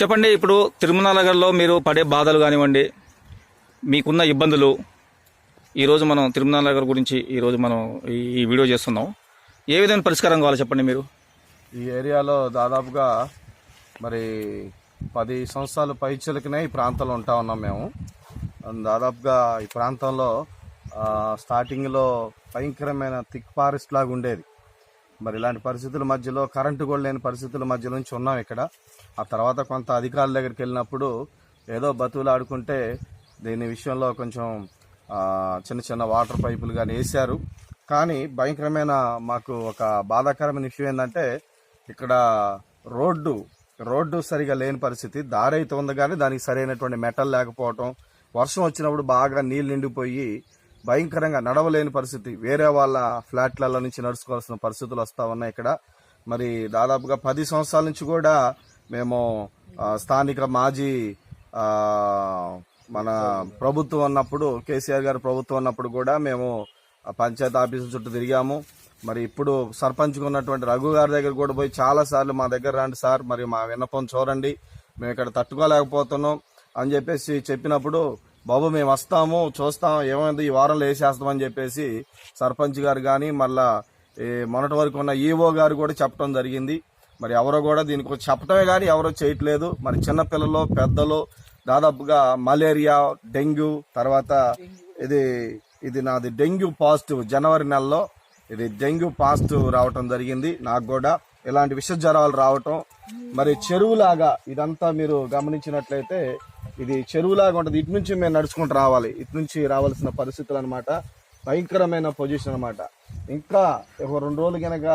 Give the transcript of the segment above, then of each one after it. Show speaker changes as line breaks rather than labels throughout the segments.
చెప్పండి ఇప్పుడు తిరుమల నగర్లో మీరు పడే బాధలు కానివ్వండి మీకున్న ఇబ్బందులు ఈరోజు మనం తిరుమల నగర్ గురించి ఈరోజు మనం ఈ వీడియో చేస్తున్నాం. ఏ విధమైన పరిష్కారం కావాలో చెప్పండి మీరు?
ఈ ఏరియాలో దాదాపుగా మరి పది సంవత్సరాలు పైచలకినే ఈ ప్రాంతంలో ఉంటా ఉన్నాం మేము. దాదాపుగా ఈ ప్రాంతంలో స్టార్టింగ్లో భయంకరమైన థిక్ ఫారెస్ట్ లాగా ఉండేది. మరి ఇలాంటి పరిస్థితుల మధ్యలో కరెంటు కూడా లేని పరిస్థితుల మధ్య నుంచి ఉన్నాం ఇక్కడ. ఆ తర్వాత కొంత అధికారుల దగ్గరికి వెళ్ళినప్పుడు ఏదో బతువులు ఆడుకుంటే దీని విషయంలో కొంచెం చిన్న చిన్న వాటర్ పైపులు కానీ వేశారు. కానీ భయంకరమైన మాకు ఒక బాధాకరమైన విషయం ఏంటంటే ఇక్కడ రోడ్డు రోడ్డు సరిగా లేని పరిస్థితి. దారి అయితే ఉంది కానీ దానికి సరైనటువంటి మెటల్ లేకపోవటం వర్షం వచ్చినప్పుడు బాగా నీళ్ళు నిండిపోయి భయంకరంగా నడవలేని పరిస్థితి. వేరే వాళ్ళ ఫ్లాట్లలో నుంచి నడుచుకోవాల్సిన పరిస్థితులు వస్తూ ఉన్నాయి ఇక్కడ. మరి దాదాపుగా పది సంవత్సరాల నుంచి కూడా మేము స్థానిక మాజీ మన ప్రభుత్వం ఉన్నప్పుడు కేసీఆర్ గారు ప్రభుత్వం ఉన్నప్పుడు కూడా మేము పంచాయతీ ఆఫీసుల చుట్టూ తిరిగాము. మరి ఇప్పుడు సర్పంచ్గా ఉన్నటువంటి రఘు గారి దగ్గర కూడా పోయి చాలా సార్లు మా దగ్గర రండి సార్ మరి మా విన్నపం చూడండి. మేము ఇక్కడ తట్టుకోలేకపోతున్నాం అని చెప్పేసి చెప్పినప్పుడు బాబు మేము వస్తాము చూస్తాం ఏమైంది ఈ వారంలో వేసేస్తామని చెప్పేసి సర్పంచ్ గారు కానీ మళ్ళా మొన్నటి వరకు ఉన్న ఈఓ గారు కూడా చెప్పడం జరిగింది. మరి ఎవరో కూడా దీనికి చెప్పడమే కానీ ఎవరో చేయట్లేదు. మరి చిన్నపిల్లలు పెద్దలు దాదాపుగా మలేరియా డెంగ్యూ తర్వాత ఇది ఇది నాది డెంగ్యూ పాజిటివ్ జనవరి నెలలో ఇది డెంగ్యూ పాజిటివ్ రావటం జరిగింది. నాకు కూడా ఇలాంటి విష జ్వరాలు రావటం. మరి చెరువులాగా ఇదంతా మీరు గమనించినట్లయితే ఇది చెరువులాగా ఉంటుంది. ఇటు నుంచి మేము నడుచుకుంటూ రావాలి. ఇటు నుంచి రావాల్సిన పరిస్థితులు అనమాట భయంకరమైన పొజిషన్ అనమాట ఇంకా ఒక రెండు రోజులు గనక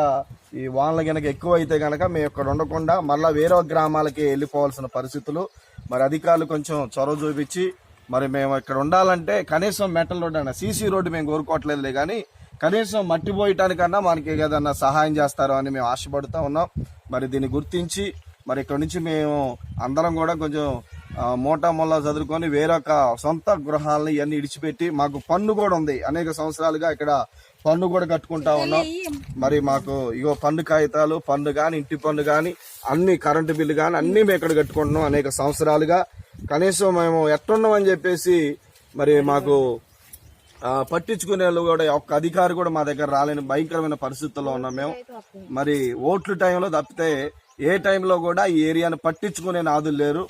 ఈ వానలు గనక ఎక్కువ అయితే కనుక మేము ఇక్కడ ఉండకుండా మళ్ళీ వేరే గ్రామాలకి వెళ్ళిపోవాల్సిన పరిస్థితులు. మరి అధికారులు కొంచెం చొరవ చూపించి మరి మేము ఇక్కడ ఉండాలంటే కనీసం మెటల్ రోడ్ అన్న సీసీ రోడ్డు మేము కోరుకోవట్లేదులే కానీ కనీసం మట్టి పోయటానికన్నా మనకి ఏదన్నా సహాయం చేస్తారో అని మేము ఆశపడుతూ ఉన్నాం. మరి దీన్ని గుర్తించి మరి ఇక్కడ నుంచి మేము అందరం కూడా కొంచెం మోటా మొల్లా చదువుకొని వేరొక సొంత గృహాలని ఇవన్నీ ఇడిచిపెట్టి మాకు పన్ను కూడా ఉంది. అనేక సంవత్సరాలుగా ఇక్కడ పన్ను కూడా కట్టుకుంటా ఉన్నాం. మరి మాకు ఇగో పన్ను కాగితాలు పన్ను కానీ ఇంటి పన్ను కానీ అన్ని కరెంటు బిల్లు కానీ అన్ని మేము ఇక్కడ కట్టుకుంటున్నాం అనేక సంవత్సరాలుగా. కనీసం మేము ఎట్టున్నామని చెప్పేసి మరి మాకు పట్టించుకునే వాళ్ళు కూడా ఒక్క అధికారి కూడా మా దగ్గర రాలేని భయంకరమైన పరిస్థితుల్లో ఉన్నాం మేము. మరి ఓట్లు టైంలో తప్పితే ఏ టైంలో కూడా ఈ ఏరియాను పట్టించుకునే నాదులు లేరు.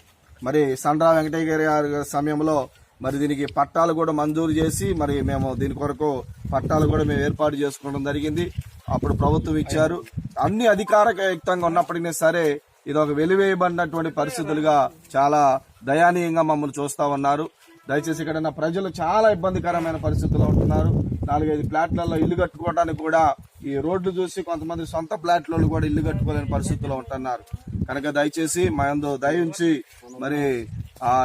మరి సండ్రా వెంకటయ్య గారి సమయంలో మరి దీనికి పట్టాలు కూడా మంజూరు చేసి మరి మేము దీని కొరకు పట్టాలు కూడా మేము ఏర్పాటు చేసుకోవడం జరిగింది. అప్పుడు ప్రభుత్వం ఇచ్చారు. అన్ని అధికారయుక్తంగా ఉన్నప్పటికీ సరే ఇది ఒక వెలివేయబడినటువంటి పరిస్థితులుగా చాలా దయానీయంగా మమ్మల్ని చూస్తా ఉన్నారు. దయచేసి ఇక్కడ ప్రజలు చాలా ఇబ్బందికరమైన పరిస్థితుల్లో ఉంటున్నారు. నాలుగైదు ఫ్లాట్లలో ఇల్లు కట్టుకోవడానికి కూడా ఈ రోడ్లు చూసి కొంతమంది సొంత ఫ్లాట్లలో కూడా ఇల్లు కట్టుకోలేని పరిస్థితుల్లో ఉంటున్నారు. కనుక దయచేసి మా దయించి మరి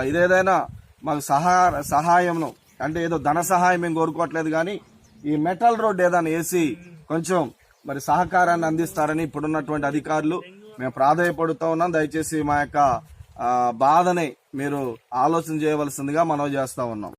ఇదేదైనా మాకు సహా సహాయంను అంటే ఏదో ధన సహాయం మేము కోరుకోవట్లేదు కానీ ఈ మెటల్ రోడ్ ఏదైనా వేసి కొంచెం మరి సహకారాన్ని అందిస్తారని ఇప్పుడున్నటువంటి అధికారులు మేము ప్రాధాయపడుతూ ఉన్నాం. దయచేసి మా యొక్క బాధని మీరు ఆలోచన చేయవలసిందిగా మనం చేస్తూ ఉన్నాం.